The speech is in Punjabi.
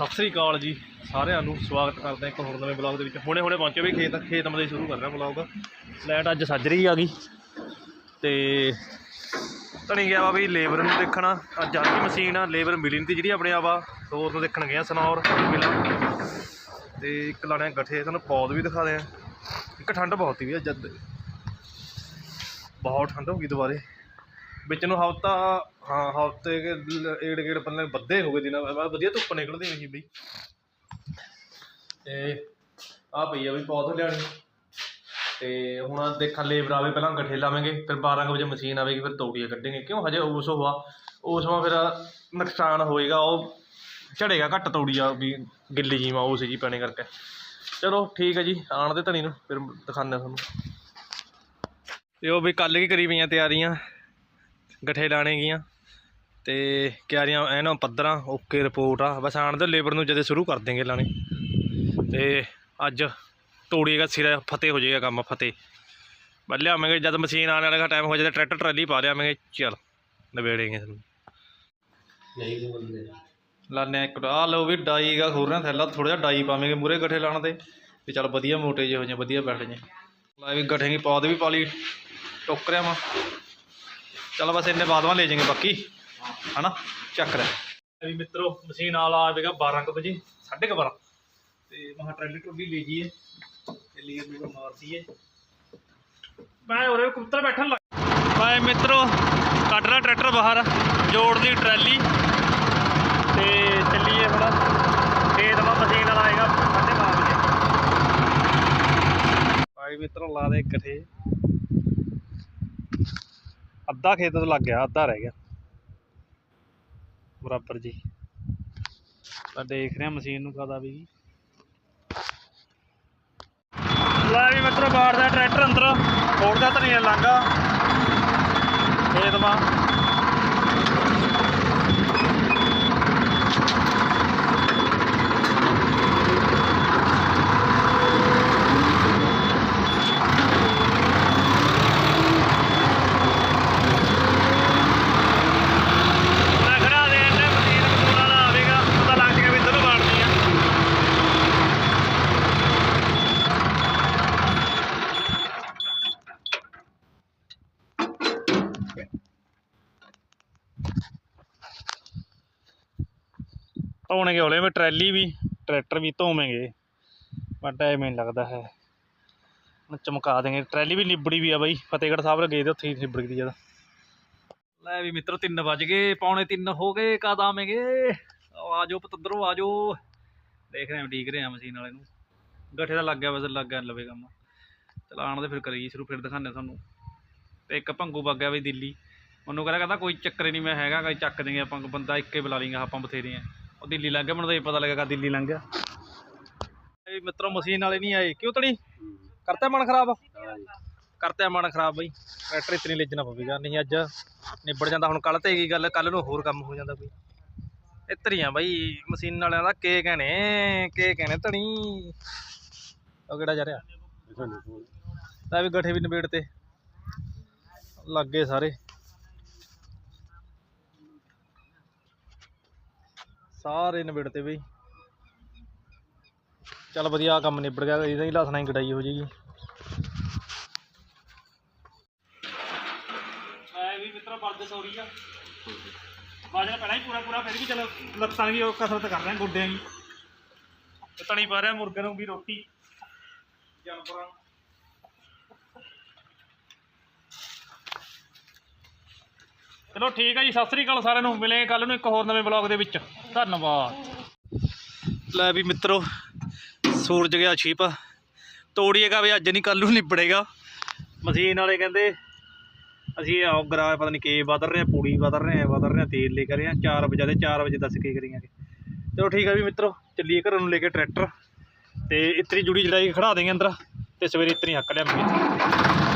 ਸਤਿ ਸ੍ਰੀ ਅਕਾਲ ਜੀ, ਸਾਰਿਆਂ ਨੂੰ ਸਵਾਗਤ ਕਰਦੇ ਹਾਂ ਇੱਕ ਹੋਰ ਨਵੇਂ ਬਲੌਗ ਦੇ ਵਿੱਚ। ਹੁਣੇ ਹੁਣੇ ਪਹੁੰਚੇ ਵੀ ਖੇਤ ਖੇਤ ਮਦੇ ਸ਼ੁਰੂ ਕਰ ਰਿਹਾ ਬਲੌਗ ਲਾਈਟ ਅੱਜ ਸੱਜਰੀ ਆ ਗਈ। ਤੇ ਧਣੀ ਗਿਆ ਵਾ ਵੀ ਲੇਬਰ ਨੂੰ ਦੇਖਣਾ। ਅੱਜ ਆ ਗਈ ਮਸ਼ੀਨ ਆ ਲੇਬਰ ਮਿਲੀ ਨਹੀਂ ਤੀ ਜਿਹੜੀ ਆਪਣੇ ਆਵਾ। ਹੋਰ ਤੋਂ ਦੇਖਣ ਗਿਆ ਸਨੌਰ ਮਿਲਣ ਤੇ ਇੱਕ ਲਾਣੇ ਗੱਠੇ, ਤੁਹਾਨੂੰ ਪੌਦ ਵੀ ਦਿਖਾ ਦਿਆਂ। ਇੱਕ ਠੰਡ ਬਹੁਤ ਹੀ ਵੀ ਅੱਜ। ਬਹੁਤ ਠੰਡ ਹੋ ਗਈ ਦੁਬਾਰੇ। ਵਿੱਚ ਨੂੰ ਹਫਤਾ, ਹਾਂ, ਹਫ਼ਤੇ ਕੇ ਏੜ ਗੇੜ ਪੱਲੇ ਬੱਦੇ ਹੋ ਗਏ ਦਿਨਾਂ ਬਾਅਦ ਵਧੀਆ ਧੁੱਪ ਨਿਕਲਦੀ ਨਹੀਂ ਬਈ। ਤੇ ਆ ਪਈ ਆ ਵੀ ਪੌਦ ਲਿਆਣੀ ਤੇ ਹੁਣ ਦੇਖਾਂ ਲੇਬਰ ਆਵੇ, ਪਹਿਲਾਂ ਗੱਠੇ ਲਾਵਾਂਗੇ, ਫਿਰ 12 ਕੁ ਵਜੇ ਮਸ਼ੀਨ ਆਵੇਗੀ, ਫਿਰ ਤੋੜੀਆਂ ਕੱਢਾਂਗੇ ਕਿਉਂ ਹਜੇ ਉਸ ਹੋਆ ਉਸ ਮਾ ਫਿਰ ਨੁਕਸਾਨ ਹੋਏਗਾ, ਉਹ ਝੜੇਗਾ ਘੱਟ ਤੋੜੀਆ ਵੀ, ਗਿੱਲੀ ਜੀ ਮਾ ਉਸ ਜੀ ਪੈਣੇ ਕਰਕੇ। ਚਲੋ ਠੀਕ ਹੈ ਜੀ ਆਣ ਦੇ ਧਣੀ ਨੂੰ, ਫਿਰ ਦਿਖਾਉਂਦੇ ਤੁਹਾਨੂੰ। ਤੇ ਉਹ ਵੀ ਕੱਲ ਕੀ ਕਰੀ ਪਈਆਂ ਤਿਆਰੀਆਂ। ਗੱਠੇ ਲਾਣੇ ਗੀਆਂ ਤੇ ਕਿਆਰੀਆਂ ਐਨ ਪੱਧਰਾਂ, ਓਕੇ ਰਿਪੋਰਟ ਆ। ਬਸ ਆਣ ਦੇ ਲੇਬਰ ਨੂੰ ਜਦੇ ਸ਼ੁਰੂ ਕਰ ਦੇਂਗੇ ਲਾਣੇ। ਤੇ ਅੱਜ ਤੋੜੀਏਗਾ ਸਿਰਾ ਫਤਿਹ ਹੋ ਜਾਏਗਾ ਕੰਮ, ਫਤਿਹ। ਬਸ ਲਿਆਵਾਂਗੇ, ਜਦ ਮਸ਼ੀਨ ਆਉਣ ਵਾਲਾ ਟਾਈਮ ਹੋ ਜਾਏ ਟਰੈਕਟਰ, ਟਰਾਲੀ ਪਾ ਲਿਆਵਾਂਗੇ। ਚੱਲ ਨਵੇੜੇਗੇ ਤੁਹਾਨੂੰ ਲਾਨੇ ਇੱਕ ਆ ਲਓ ਵੀ, ਡਾਈ ਗਾ ਖੋਰਨਾ ਥੈਲਾ। ਥੋੜਾ ਜਿਹਾ ਡਾਈ ਪਾਵੇਂਗੇ ਮੂਰੇ ਗੱਠੇ ਲਾਣ ਦੇ ਵੀ ਚੱਲ ਵਧੀਆ ਮੋਟੇ ਜਿਹੇ ਹੋ ਜਾਏ ਵਧੀਆ ਬੈਠ ਜਾਏ ਲੈ ਵੀ ਗੱਠੇ ਦੀ ਪੌਦ ਵੀ ਪਾ ਲਈ ਟੋਕਰਿਆ ਵਾ ਚਲ ਬਸ ਇੰਨੇ ਬਾਅਦ ਮਾ ਲੈ ਜਾਵਾਂਗੇ ਬਾਕੀ ਹਨਾ? ਚੱਕ ਰਿਹਾ ਵੀ ਮਿੱਤਰੋ ਮਸ਼ੀਨ ਆਲਾ ਆਵੇਗਾ 12 ਕੁ ਵਜੇ 12:30 ਤੇ ਮਹਾ ਟਰੈਲੀ ਟੁੱਲੀ ਲੈ ਜੀਏ ਤੇ ਲੀਰ ਨੂੰ ਮਾਰਦੀਏ ਮੈਂ ਉਰੇ ਕੁੱਤਰ ਬੈਠਣ ਲੱਗ ਬਾਏ ਮਿੱਤਰੋ ਕੱਢ ਲਾ ਟਰੈਕਟਰ ਬਾਹਰ ਜੋੜ ਦੀ ਟਰੈਲੀ। ਤੇ ਚੱਲੀਏ ਹੁਣ। ਖੇਤ ਮਾ ਮਸ਼ੀਨ ਵਾਲਾ ਆਏਗਾ 12:30 ਵਜੇ। ਬਾਈ ਮਿੱਤਰੋ ਲਾ ਦੇ ਇਕੱਠੇ ਅੱਧਾ ਖੇਤ ਤੋਂ ਲੱਗ ਗਿਆ, ਅੱਧਾ ਰਹਿ ਗਿਆ। ਬਰਾਬਰ ਜੀ। ਤਾਂ ਦੇਖ ਰਿਹਾ ਮਸ਼ੀਨ ਨੂੰ ਕਦਾ ਵੀ। ਲੈ ਵੀ ਮਿੱਤਰੋ, ਬਾੜ ਦਾ ਟਰੈਕਟਰ ਅੰਦਰ। ਫੋੜਦਾ ਧਨੀਆ ਨਹੀਂ ਲਾਂਗਾ ਖੇਤ ਮਾ ਖੜਾ ਦੇ ਇਹਨੇ ਮਸ਼ੀਨ ਮਸ਼ੂਨ ਵਾਲਾ ਆਵੇਗਾ ਪਤਾ ਲੱਗ ਜਾਏਗਾ ਵੀ ਇੱਧਰ ਨੂੰ ਵਾੜਨੀ ਆ ਧੋਣਗੇ ਹੌਲੇ ਵੀ ਟਰੈਲੀ ਵੀ, ਟਰੈਕਟਰ ਵੀ ਧੋਵਾਂਗੇ। ਪਰ ਟਾਈਮ ਲੱਗਦਾ ਹੈ। ਚਮਕਾ ਦੇਂਗੇ ਟਰੈਲੀ ਵੀ ਲਿਬੜੀ ਵੀ ਆ ਬਾਈ। ਫਤਿਹਗੜ੍ਹ ਸਾਹਿਬ ਗਏ ਤੇ ਉੱਥੇ ਹੀ ਲਿਬੜ ਗਈ ਜ਼ਿਆਦਾ ਲੈ ਵੀ ਮਿੱਤਰੋ 3 ਵੱਜ ਗਏ। ਪੌਣੇ 3 ਹੋ ਗਏ। ਕਦ ਆਵੇਂਗੇ? ਆਜੋ ਜਾਓ ਪਤੰਦਰੋ, ਆ ਦੇਖ ਰਹੇ ਹਾਂ ਠੀਕ ਰਹੇ ਹਾਂ ਮਸ਼ੀਨ ਵਾਲੇ ਨੂੰ। ਗੱਠੇ ਦਾ ਲੱਗ ਗਿਆ ਵੈਸੇ ਲੱਗ ਗਿਆ ਲਵੇ ਕੰਮ। ਚਲਾਣ ਦੇ ਫਿਰ ਕਰੀਏ ਸ਼ੁਰੂ, ਫਿਰ ਦਿਖਾਉਂਦੇ ਤੁਹਾਨੂੰ। ਤੇ ਇੱਕ ਭੰਗੂ ਵਗ ਗਿਆ ਵੀ ਦਿੱਲੀ। ਉਹਨੂੰ ਕਹਿੰਦਾ ਕਹਿੰਦਾ ਕੋਈ ਚੱਕਰ ਨਹੀਂ ਮੈਂ ਹੈਗਾ ਕੋਈ ਚੱਕ ਦੇਂਗੇ ਆਪਾਂ ਬੰਦਾ ਇੱਕੇ ਬੁਲਾ ਲਈਂਗਾ ਆਪਾਂ ਬਥੇਰੇ ਆ। ਉਹ ਦਿੱਲੀ ਲੰਘ ਗਿਆ ਮੈਨੂੰ ਤਾਂ ਇਹ ਪਤਾ ਲੱਗੇਗਾ ਦਿੱਲੀ ਲੰਘ ਗਿਆ। ਇਹ ਮਿੱਤਰੋ ਮਸ਼ੀਨ ਵਾਲੇ ਨਹੀਂ ਆਏ। ਕਿਉਂ ਤੜੀ ਕਰਤਾ ਮਨ ਖਰਾਬ? ਕਰਤਾ ਮਨ ਖਰਾਬ ਬਈ। ਟਰੈਕਟਰ ਇਤਨੀ ਲਿਜਣਾ ਪਵੇਗਾ। ਨਹੀਂ ਅੱਜ ਨਿਬੜ ਜਾਂਦਾ। ਹੁਣ ਕੱਲ ਤੇ ਕੀ ਗੱਲ ਕੱਲ ਨੂੰ ਹੋਰ ਕੰਮ ਹੋ ਜਾਂਦਾ ਕੋਈ। ਇਤਰੀਆਂ ਬਈ ਮਸ਼ੀਨ ਵਾਲਿਆਂ ਦਾ ਕੇ ਕਹਣੇ ਕੇ ਕਹਣੇ ਧਣੀ ਉਹ ਕਿਹੜਾ ਜਾ ਰਿਹਾ? ਲੈ ਵੀ ਗੱਠੇ ਵੀ ਨਿਬੇੜ ਤੇ। ਲੱਗੇ ਸਾਰੇ। ਸਾਰੇ ਨਿਬੇੜ ਤੇ ਬਈ। ਚੱਲ ਵਧੀਆ ਕੰਮ ਨਿਬੜ ਗਿਆ, ਇਹਦਾ ਹੀ ਲਾਸਣਾ ਹੀ ਕਢਾਈ ਹੋ ਜੇਗੀ ਮੈਂ ਵੀ ਮਿੱਤਰ, ਬਲਦ ਸੌਰੀ ਆ। ਬਾਜਾ ਪਹਿਲਾਂ ਹੀ ਪੂਰਾ ਪੂਰਾ ਫਿਰ ਵੀ ਚਲੋ ਲੱਤਾਂ ਵੀ ਉਹ ਕਸਰਤ ਕਰ ਰਹੇ ਆ, ਗੋਡਿਆਂ ਦੀ। ਤਣੀ ਪਾ ਰਿਹਾ ਮੁਰਗੇ ਨੂੰ ਵੀ ਰੋਟੀ। ਜਾਨਵਰਾਂ ਚਲੋ ਠੀਕ ਹੈ ਜੀ, ਸਤਿ ਸ੍ਰੀ ਅਕਾਲ ਸਾਰਿਆਂ ਨੂੰ, ਮਿਲੇ ਕੱਲ ਨੂੰ ਇੱਕ ਹੋਰ ਨਵੇਂ ਬਲੌਗ ਦੇ ਵਿੱਚ। ਧੰਨਵਾਦ। ਲੈ ਵੀ ਮਿੱਤਰੋ, ਸੂਰਜ ਗਿਆ ਛਿਪ। ਤੋੜੀਏਗਾ ਵੀ ਅੱਜ ਨਹੀਂ ਕੱਲ ਨੂੰ ਨਿਬੜੇਗਾ। ਮਸ਼ੀਨ ਵਾਲੇ ਕਹਿੰਦੇ, ਅਸੀਂ ਆਹ ਗਰਾ ਪਤਾ ਨਹੀਂ ਕੀ ਬਦਲ ਰਹੇ ਆ, ਪੂੜੀ ਬਦਲ ਰਹੇ ਆ ਬਦਲ ਰਹੇ ਆ, ਤੇਲ ਲੈ ਕੇ ਰਹੇ ਆ 4 ਵਜੇ ਦੇ 4 ਵਜੇ ਦੱਸ ਕੇ ਕਰੀਆਂਗੇ ਚਲੋ ਠੀਕ ਆ ਵੀ ਮਿੱਤਰੋ, ਚੱਲੀਏ ਘਰਾਂ ਨੂੰ ਲੈ ਕੇ ਟਰੈਕਟਰ। ਤੇ ਇਤਰੀ ਜੁੜੀ ਜੜਾਈ ਖੜਾ ਦੇਂਗੇ ਅੰਦਰ, ਤੇ ਸਵੇਰੇ ਇਤਰੀ ਹੱਕ ਲਿਆਵਾਂਗੇ